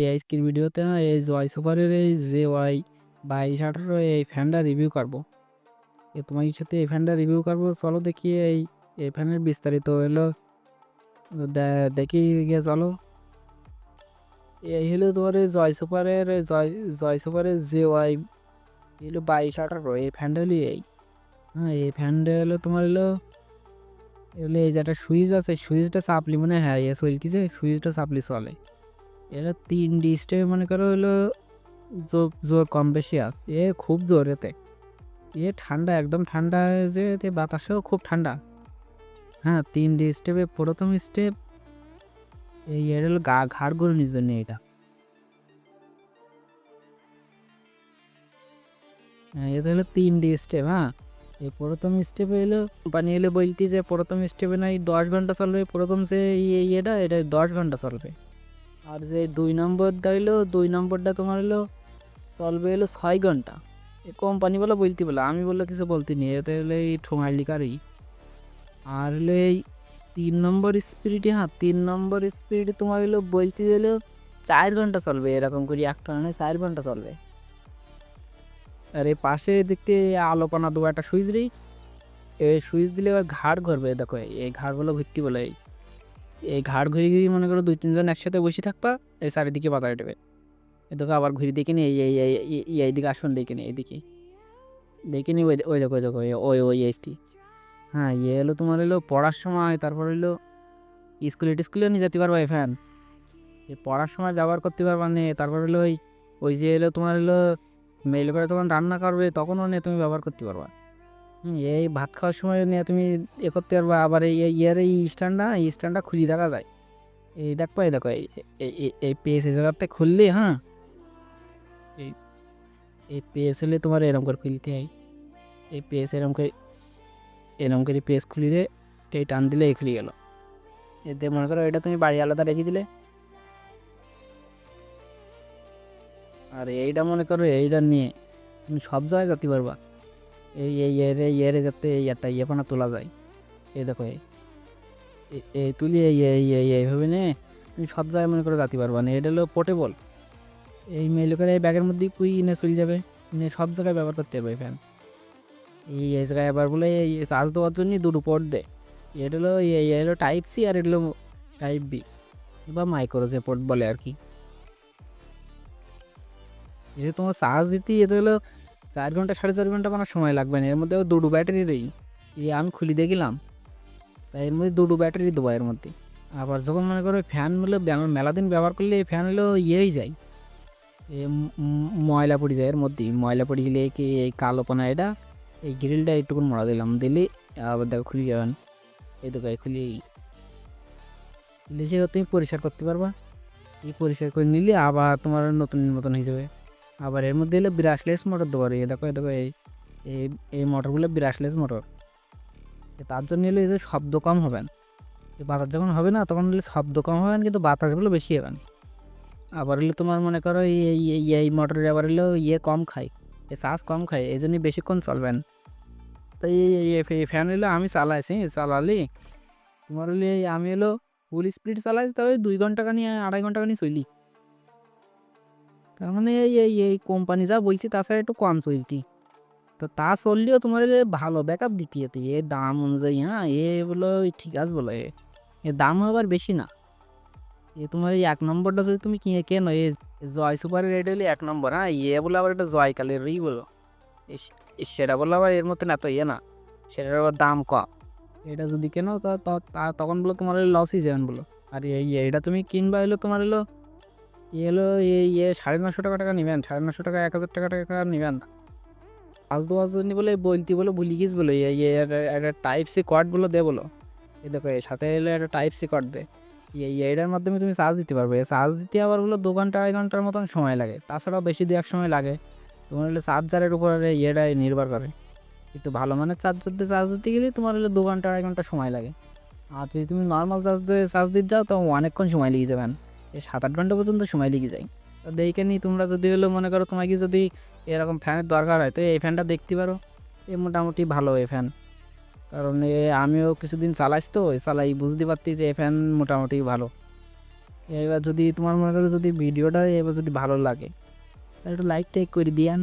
এই আজকের ভিডিওতে এই জয় সুপারের এই জে ওয়াই বাইশ আঠারো এই ফ্যানটা রিভিউ করব। এ তোমার সাথে এই ফ্যানটা রিভিউ করব, চলো দেখি এই এই ফ্যানের বিস্তারিত হলো। দেখি গিয়ে চলো। এই হলো তোমার এই জয় সুপারের জয় জয় সুপারের জে ওয়াই হলো বাইশ আঠারো, এই ফ্যানটা হলো এই। হ্যাঁ এই ফ্যানটা হলো তোমার হলো, এই যে একটা সুইচ আছে, সুইচটা চাপলি মানে হ্যাঁ এ চলতেছে সুইচটা চাপলি চলে। এরা তিন ডিস্টে মনে করো হলো জোর জোর কম বেশি আছে। এ খুব জোর এতে এ ঠান্ডা, একদম ঠান্ডা যে এতে বাতাসেও খুব ঠান্ডা। হ্যাঁ তিন স্টেপে প্রথম স্টেপ এই এর হলো গা ঘাড় ঘুরনির জন্য এটা। হ্যাঁ এটা হলো তিন ডি স্টেপ হ্যাঁ এই প্রথম স্টেপে এলো পানি এলে বলতি যে প্রথম স্টেপে নাই দশ ঘণ্টা চলবে, প্রথম যে ইয়ে ইয়েটা, এটা দশ ঘণ্টা চলবে। আর যে দুই নম্বরটা হইল, দুই নম্বরটা তোমার হলো চলবে হলো ছয় ঘণ্টা। এ কোম্পানি বলে বলতে বলে, আমি বললে কিছু বলতে নি এটা হলে এই ঠোঙালিকারই আর হলে এই তিন নম্বর স্পিরিটে হ্যাঁ তিন নম্বর স্পিরিটে তোমার হলো বলতে গেলেও চার ঘণ্টা চলবে, এরকম করি একটা মানে চার ঘণ্টা চলবে। আর এই পাশে দেখতে আলোপনা দু একটা সুইচ দিই এই সুইচ দিলে এবার ঘাড় ঘুরবে, দেখো, এই ঘাড়গুলো ঘুরতে বলে, এই এই ঘাড় ঘুরে ঘুরি মনে করো দুই তিনজন একসাথে বসে থাকবা, এই চারিদিকে বাতায় দেবে এদিকে আবার ঘুরে দেখে নি, এই এই এইদিকে আসুন, দেখে নি এইদিকে দেখে নি, ওই দেখো ওই দেখো, ওই ওই এসটি হ্যাঁ ইয়ে হলো তোমার হলো পড়ার সময়, তারপর হলো স্কুলে টিস্কুলে নিয়ে যেতে পারবা ফ্যান পড়ার সময় ব্যবহার করতে পারবা নে, তারপর হলো ওই ওই যে হলো তোমার হলো মেল করে তখন রান্না করবে, তখনও নিয়ে তুমি ব্যবহার করতে পারবা। এই ভাত খাওয়ার সময় নিয়ে তুমি এ করতে পারবা। আবার এই ইয়ের এই স্ট্যান্ডটা এই স্ট্যান্ডটা খুলে দেখা যায়। এই দেখো এই দেখো, এই পেস এই জায়গাতে খুললে হ্যাঁ? এই এই পেস হলে তোমার এরম করে খুলিতে হয় এই। পেস এরম করে এরম করে পেস খুলে দিয়ে এই টান দিলে এই খুলে গেল। এতে মনে করো এটা তুমি বাড়ি আলাদা রেখে দিলে। আর এইটা মনে করো এইটা নিয়ে তুমি সব জায়গায় যেতে পারবা। এই এই এরে এরে যাতে একটা ইয়েপানা তোলা যায় এই দেখো এই তুলি এই এই এই এইভাবে নে তুমি সব জায়গায় মনে করে যেতে পারবা না এটা হলো পোর্টেবল এই মেল করে এই ব্যাগের মধ্যে কুই নিয়ে চলে যাবে নিয়ে সব জায়গায় ব্যবহার করতে পারবে ফ্যান এই এই জায়গায় আবার বলে এই চার্জ দেওয়ার জন্য দুটো পোর্ট দেয় এটা হলো এই হলো টাইপ সি আর এটা হলো টাইপ বি বা মাইক্রো যে পোর্ট বলে আর কি এই যে তোমার চার্জ দিতে এটা হলো চার ঘণ্টা, সাড়ে চার ঘণ্টা কোনো সময় লাগবে না। এর মধ্যে দুটো ব্যাটারি এই আমি খুলি দেখলাম তাই এর মধ্যে দুটো ব্যাটারি দেবো এর মধ্যে। আবার যখন মনে করো ফ্যান হলো মেলা দিন ব্যবহার করলে এই ফ্যান হলো ইয়েই যায়। এ ময়লা পড়ে যায় এর মধ্যে। ময়লা পড়ে গেলে কি এই কালোপনা এটা, এই গ্রিলটা একটুকুন মরা দিলাম। দিলে আবার দেখো খুলে যাবেন এই এই খুলে। খুলে সে তুমি পরিষ্কার করতে পারবা। এই পরিষ্কার করে নিলে আবার তোমার নতুন মতন হয়ে যাবে। আবার এর মধ্যে এলো ব্রাশলেস মোটর দেবো এই দেখো এই দেখো, এই এই মোটরগুলো ব্রাশলেস মোটর তার জন্য এলো এদের শব্দ কম হবেন বাতাস যখন হবে না, তখন হলে শব্দ কম হবেন কিন্তু বাতাসগুলো বেশি হবেন আবার হলো তোমার মনে করো এই এই মোটরের আবার হলো ইয়ে কম খায় এ শ্বাস কম খায়, এই জন্য বেশিক্ষণ চলবেন তো এই ফ্যান হলো আমি চালাইছি, চালালি তোমার হলে আমি হলো ফুল স্পিড চালাইছি, তবে দুই ঘণ্টা খানি আড়াই ঘণ্টা খানি চলি। তার মানে এই এই এই কোম্পানি যা বলছি তাছাড়া একটু কম চলতি। তো তা চললেও তোমার এ ভালো ব্যাকআপ দিতে এতে এ দাম অনুযায়ী হ্যাঁ এ বলো ঠিক আছে বলো, এ এ দাম আবার বেশি না। এ তোমার এই এক নম্বরটা যদি তুমি কিনে, কেন? এ জয় সুপারের রেট হলে এক নম্বর হ্যাঁ ইয়ে বলে আবার এটা জয় কালেরই বলো। এ সেটা বললে আবার এর মধ্যে এত ইয়ে না, সেটার আবার দাম কম। এটা যদি কেনো, তা, তা- তা- তখন বলো তোমার লসই যাবেন বলো। আর এই এটা তুমি কিনবা হলো তোমার হলো ইয়ে হলো এই ইয়ে সাড়ে নশো টাকা টাকা নেবেন, সাড়ে নশো টাকা, এক হাজার টাকা টাকা নেবেন। না পাঁচ দেওয়ার জন্য বলে বলতে বলে ভুলি গিয়েছ বলে এই এই একটা- টাইপ সি কর্ড বলো, দে বলো। এই দেখো, এর সাথে এলে একটা টাইপ সি কর্ড দে। এই এইটার মাধ্যমে তুমি চার্জ দিতে পারবে। চার্জ দিতে আবার বলো দু ঘণ্টা, আড়াই ঘণ্টার মতন সময় লাগে। তাছাড়াও বেশি দু এক সময় লাগে। তোমার হলে চার্জারের উপরে ইয়েটাই নির্ভর করে। একটু ভালো মানের চার্জার দিয়ে চার্জ দিতে গেলে তোমার হলে দু ঘণ্টা, আড়াই ঘণ্টা সময় লাগে। আর যদি তুমি নর্মাল চার্জ দিয়ে চার্জ দিতে যাও, তো অনেকক্ষণ সময় লেগে যাবেন সাত আট ঘণ্টা পর্যন্ত সময় লেগে যায়। তো দেখে নি তোমরা যদি হলো মনে করো তোমাকে যদি এরকম ফ্যানের দরকার হয়, তো এই ফ্যানটা দেখতে পারো। এ মোটামুটি ভালো এই ফ্যান। কারণ এ আমিও কিছুদিন চালাইছি তো চালাই বুঝতে পারতি যে এই ফ্যান মোটামুটি ভালো। এবার যদি তোমার মনে করো যদি ভিডিওটা এবার যদি ভালো লাগে, তাহলে একটু লাইক টাইক করে দিয়ান।